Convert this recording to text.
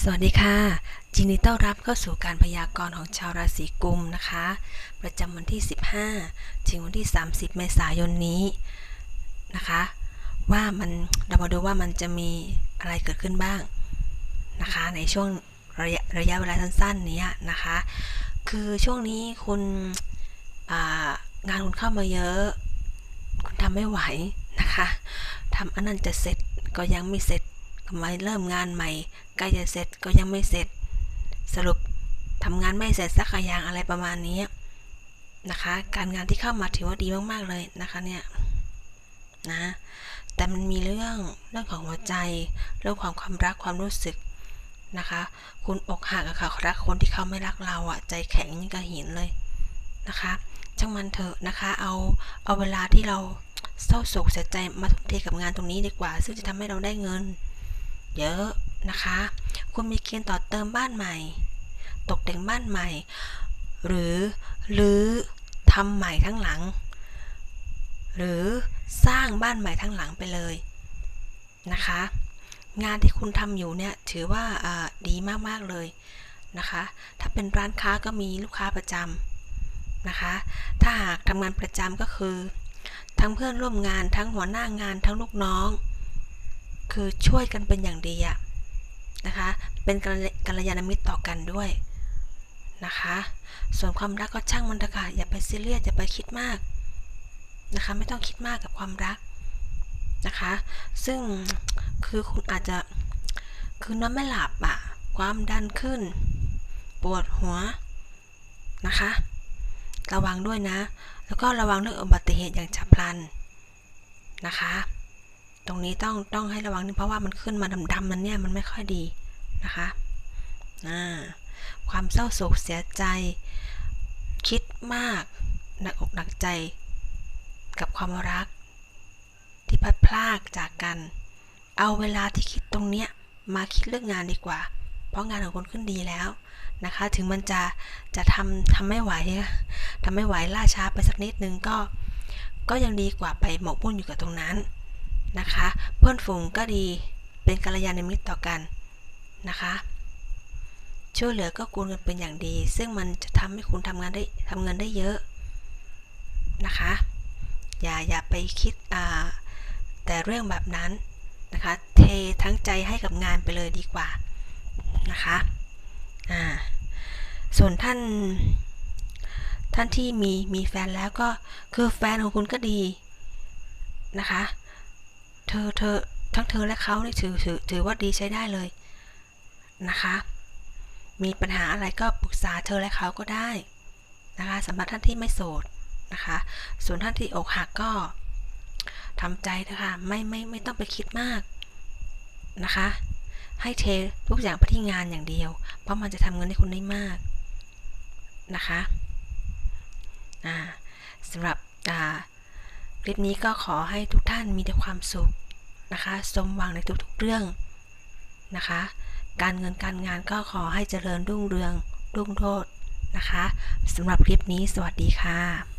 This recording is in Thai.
สวัสดีค่ะยินดีต้อนรับเข้าสู่การพยากรณ์ของชาวราศีกุมนะคะ ประจำวันที่ 15 ถึงวันที่ 30 เมษายนนี้นะคะ ว่ามันเรามาดูว่ามันจะมีอะไรเกิดขึ้นบ้างนะคะ ในช่วงระยะระยะเวลาสั้นๆนี้นะคะ คือช่วงนี้คุณงานคุณเข้ามาเยอะ คุณทำไม่ไหวนะคะทำอันนั้นจะเสร็จก็ยังไม่เสร็จ ก็มเริ่มงานใหม่ใกล้จะเสร็จก็ยังไม่เสร็จ สรุปทำงานไม่เสร็จสักอย่างอะไรประมาณนี้นะคะ การงานที่เข้ามาถือว่าดีมากๆเลยนะคะเนี่ยนะแต่มันมีเรื่องเรื่องของหัวใจ เรื่องของความรักความรู้สึกนะคะ คุณอกหักอะค่ะรักคนที่เขาไม่รักเราอะใจแข็งยิ่งกระหินเลยนะคะช่างมันเถอะนะคะเอาเอาเวลาที่เราเศร้าโศกเสียใจมาทุ่มเทกับงานตรงนี้ดีกว่า ซึ่งจะทำให้เราได้เงิน เยอะนะคะ คุณมีเกณฑ์ต่อเติมบ้านใหม่ ตกแต่งบ้านใหม่ หรือหรือทำใหม่ทั้งหลัง หรือสร้างบ้านใหม่ทั้งหลังไปเลยนะคะ งานที่คุณทำอยู่เนี่ยถือว่าดีมากๆเลยนะคะ ถ้าเป็นร้านค้าก็มีลูกค้าประจำนะคะ ถ้าหากทำงานประจำก็คือ ทั้งเพื่อนร่วมงานทั้งหัวหน้างานทั้งลูกน้อง คือช่วยกันเป็นอย่างดีอะนะคะ เป็นกัลยาณมิตรต่อกันด้วยนะคะ ส่วนความรักก็ช่างมันเถอะค่ะอย่าไปซีเรียสอย่าไปคิดมากนะคะ ไม่ต้องคิดมากกับความรักนะคะ ซึ่งคือคุณอาจจะคือนอนไม่หลับอะความดันขึ้น ปวดหัวนะคะ ระวังด้วยนะ แล้วก็ระวังเรื่องอุบัติเหตุอย่างฉับพลันนะคะ ตรงนี้ต้องต้องให้ระวังนิดเพราะว่ามันขึ้นมาดำๆมันเนี่ยมันไม่ค่อยดีนะคะความเศร้าโศกเสียใจ คิดมาก หนักอกหนักใจ กับความรัก ที่พัดพลากจากกัน เอาเวลาที่คิดตรงเนี้ยมาคิดเรื่องงานดีกว่า เพราะงานของคุณขึ้นดีแล้วนะคะ ถึงมันจะจะทำทำไม่ไหวทำไม่ไหวล่าช้าไปสักนิดนึงก็ ก็ยังดีกว่าไปหมกมุ่นอยู่กับตรงนั้น นะคะ เพื่อนฝูงก็ดีเป็นกัลยาณมิตรต่อกันนะคะ ช่วยเหลือก็กูลกันเป็นอย่างดี ซึ่งมันจะทำให้คุณทำงานได้ทำเงินได้เยอะนะคะ อย่าอย่าไปคิดอ่าแต่เรื่องแบบนั้นนะคะ เททั้งใจให้กับงานไปเลยดีกว่านะคะอ่าส่วนท่านท่านที่มีมีแฟนแล้วก็คือแฟนของคุณก็ดีนะคะ เธอเธอทั้งเธอและเขานี่ถือถือถือว่าดีใช้ได้เลยนะคะ มีปัญหาอะไรก็ปรึกษาเธอและเขาก็ได้นะคะสำหรับท่านที่ไม่โสดนะคะ ส่วนท่านที่อกหักก็ทำใจนะคะไม่ไม่ไม่ต้องไปคิดมากนะคะ ให้เททุกอย่างไปที่งานอย่างเดียว เพราะมันจะทำเงินให้คุณได้มากนะคะอ่าสำหรับอ่า คลิปนี้ก็ขอให้ทุกท่านมีแต่ความสุขนะคะ สมหวังในทุกๆเรื่องนะคะ การเงินการงานก็ขอให้เจริญรุ่งเรืองรุ่งโรจน์นะคะสำหรับคลิปนี้สวัสดีค่ะ